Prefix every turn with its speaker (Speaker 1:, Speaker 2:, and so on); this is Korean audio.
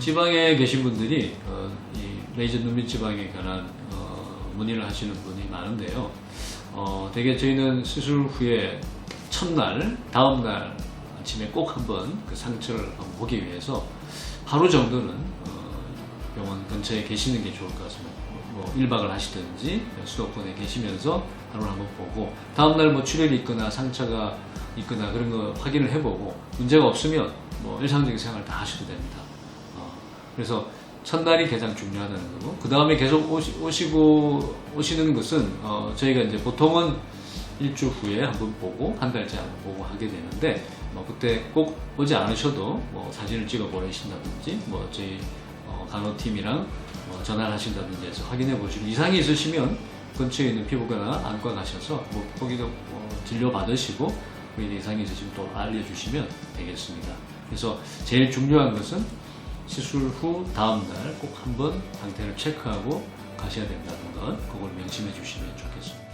Speaker 1: 지방에 계신 분들이 어, 이 레이저 눈밑 지방에 관한 어, 문의를 하시는 분이 많은데요. 어, 대개 저희는 수술 후에 첫날, 다음날 아침에 꼭 한번 그 상처를 한번 보기 위해서 하루 정도는 어, 병원 근처에 계시는 게 좋을 것 같습니다. 뭐 1박을 하시든지 수도권에 계시면서 하루를 한번 보고 다음날 뭐 출혈이 있거나 상처가 있거나 그런 거 확인을 해보고 문제가 없으면 뭐 일상적인 생활 다 하셔도 됩니다. 어, 그래서 첫날이 가장 중요하다는 거고 그 다음에 계속 오시, 오시 고 오시는 것은 어, 저희가 이제 보통은 일주 후에 한번 보고 한 달째 한번 보고 하게 되는데 뭐 그때 꼭 오지 않으셔도 뭐 사진을 찍어 보내신다든지 뭐 저희 어, 간호팀이랑 뭐 전화를 하신다든지 해서 확인해 보시고 이상이 있으시면 근처에 있는 피부과나 안과 가셔서 뭐 거기도 뭐 진료 받으시고 거기에 이상이 있으시면 또 알려주시면 되겠습니다. 그래서 제일 중요한 것은 시술 후 다음 날 꼭 한번 상태를 체크하고 가셔야 된다는 것 그걸 명심해 주시면 좋겠습니다.